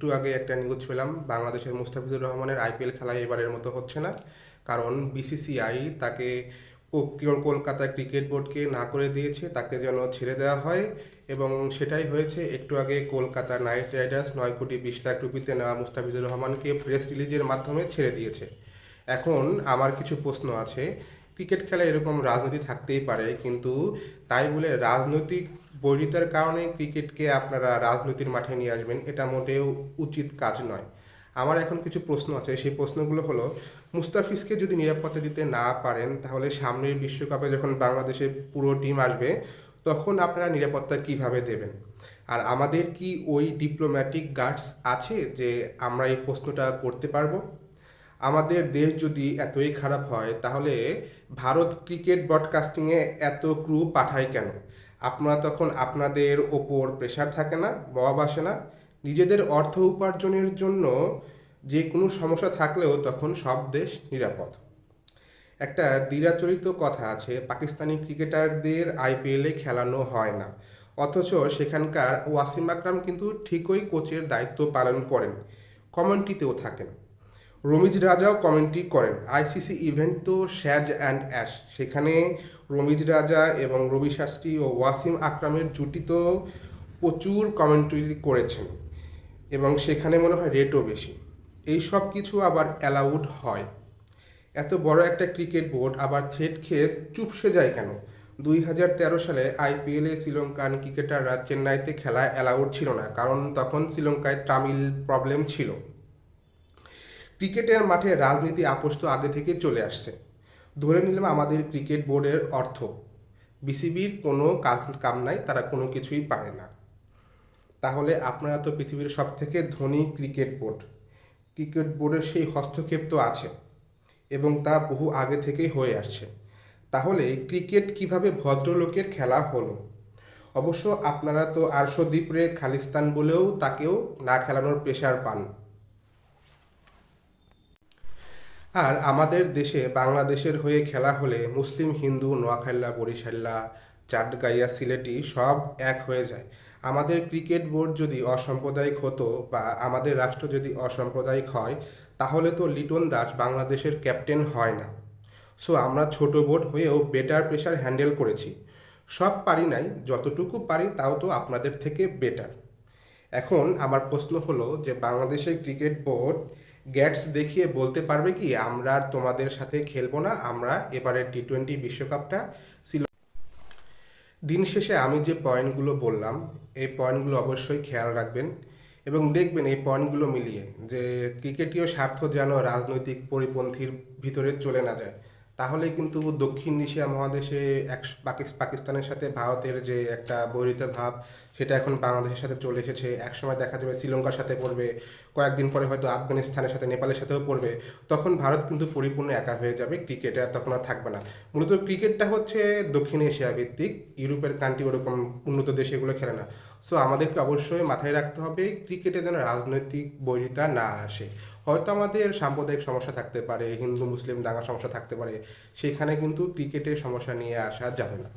একটু আগে একটা নিউজ পেলাম, বাংলাদেশের মুস্তাফিজুর রহমানের আইপিএল খেলায় এবারের মতো হচ্ছে না। কারণ বিসিসিআই তাকে কলকাতা ক্রিকেট বোর্ডকে না করে দিয়েছে, তাকে যেন ছেড়ে দেওয়া হয় এবং সেটাই হয়েছে। একটু আগে কলকাতা নাইট রাইডার্স নয় কোটি বিশ লাখ রুপিতে নেওয়া মুস্তাফিজুর রহমানকে প্রেস রিলিজের মাধ্যমে ছেড়ে দিয়েছে। এখন আমার কিছু প্রশ্ন আছে, ক্রিকেট খেলায় এরকম রাজনীতি থাকতেই পারে, কিন্তু তাই বলে রাজনৈতিক বৈরিতার কারণে ক্রিকেটকে আপনারা রাজনীতির মাঠে নিয়ে আসবেন, এটা মোটেও উচিত কাজ নয়। আমার এখন কিছু প্রশ্ন আছে, সেই প্রশ্নগুলো হলো, মুস্তাফিজকে যদি নিরাপত্তা দিতে না পারেন, তাহলে সামনের বিশ্বকাপে যখন বাংলাদেশের পুরো টিম আসবে, তখন আপনারা নিরাপত্তা কীভাবে দেবেন? আর আমাদের কি ওই ডিপ্লোম্যাটিক গার্ডস আছে যে আমরা এই প্রশ্নটা করতে পারব? আমাদের দেশ যদি এতই খারাপ হয়, তাহলে ভারত ক্রিকেট ব্রডকাস্টিংয়ে এত ক্রু পাঠায় কেন? আপনারা তখন আপনাদের ওপর প্রেশার থাকে না, বব আসে না। নিজেদের অর্থ উপার্জনের জন্য যে কোনো সমস্যা থাকলেও তখন সব দেশ নিরাপদ। একটা দ্বিরাচরিত কথা আছে, পাকিস্তানি ক্রিকেটারদের আইপিএলে খেলানো হয় না। অথচ সেখানকার ওয়াসিম আকরাম কিন্তু ঠিকই কোচের দায়িত্ব পালন করেন কমেন্ট্রিতেও থাকেন। রমিজ রাজাও কমেন্ট্রি করেন, আইসিসি ইভেন্ট তো শ্যাজ অ্যান্ড অ্যাশ। সেখানে রমিজ রাজা এবং রবি শাস্ত্রী ও ওয়াসিম আকরামের জুটি তো প্রচুর কমেন্ট্রি করেছেন এবং সেখানে মনে হয় রেটও বেশি। এই সব কিছু আবার অ্যালাউড হয়। এত বড় একটা ক্রিকেট বোর্ড আবার থ্রেট খেয়ে চুপসে যায় কেন? দুই হাজার তেরো সালে আইপিএলে শ্রীলঙ্কান ক্রিকেটাররা চেন্নাইতে খেলা অ্যালাউড ছিল না, কারণ তখন শ্রীলঙ্কায় তামিল প্রবলেম ছিল। ক্রিকেটের মাঠে রাজনীতি আপোষ তো আগে থেকে চলে আসছে। ধরে নিলাম আমাদের ক্রিকেট বোর্ডের অর্থ। বিসিবির কোনো কাজ কাম নাই, তারা কোনো কিছুই পারে না। তাহলে আপনারা তো পৃথিবীর সব থেকে ধনী ক্রিকেট বোর্ড। ক্রিকেট বোর্ডের সেই হস্তক্ষেপ তো আছে এবং তা বহু আগে থেকেই হয়ে আসছে। তাহলে ক্রিকেট কীভাবে ভদ্রলোকের খেলা হলো? অবশ্য আপনারা তো আরশদ্বীপ রে খালিস্তান বলেও তাকেও না খেলানোর প্রেশার পান। আর আমাদের দেশে বাংলাদেশের হয়ে খেলা হলে মুসলিম, হিন্দু নোয়াখাল্লা বরিশাল্লা চাটগাইয়া, সিলেটি সব এক হয়ে যায়। আমাদের ক্রিকেট বোর্ড যদি অসাম্প্রদায়িক হতো বা আমাদের রাষ্ট্র যদি অসাম্প্রদায়িক হয়, তাহলে তো লিটন দাস বাংলাদেশের ক্যাপ্টেন হয় না। সো আমরা ছোট বোর্ড হয়েও বেটার প্রেশার হ্যান্ডেল করেছি। সব পারি নাই, যতটুকু পারি তাও তো আপনাদের থেকে বেটার। এখন আমার প্রশ্ন হলো যে, বাংলাদেশের ক্রিকেট বোর্ড গ্যাটস দেখিয়ে বলতে পারবে কি, আমরা আর তোমাদের সাথে খেলব না, আমরা এবারের টি টোয়েন্টি বিশ্বকাপটা শ্রীল- দিন শেষে আমি যে পয়েন্টগুলো বললাম, এই পয়েন্টগুলো অবশ্যই খেয়াল রাখবেন এবং দেখবেন এই পয়েন্টগুলো মিলিয়ে যে ক্রিকেটীয় স্বার্থ যেন রাজনৈতিক পরিপন্থীর ভিতরে চলে না যায়। তাহলে কিন্তু দক্ষিণ এশিয়া মহাদেশে এক পাকিস্তানের সাথে ভারতের যে একটা বৈরিত ভাব সেটা এখন বাংলাদেশের সাথে চলে এসেছে। একসময় দেখা যাবে শ্রীলঙ্কার সাথে পড়বে, কয়েকদিন পরে হয়তো আফগানিস্তানের সাথে, নেপালের সাথেও পড়বে। তখন ভারত কিন্তু পরিপূর্ণ একা হয়ে যাবে ক্রিকেট, আর তখন আর থাকবে না। মূলত ক্রিকেটটা হচ্ছে দক্ষিণ এশিয়া ভিত্তিক, ইউরোপের কান্ট্রি ওরকম উন্নত দেশে এগুলো খেলে না। সো আমাদেরকে অবশ্যই মাথায় রাখতে হবে, ক্রিকেটে যেন রাজনৈতিক বৈরিতা না আসে। হয়তো আমাদের সাম্প্রদায়িক সমস্যা থাকতে পারে, হিন্দু, মুসলিম দাঙ্গা সমস্যা থাকতে পারে, সেখানে কিন্তু ক্রিকেটের সমস্যা নিয়ে আসা যাবে না।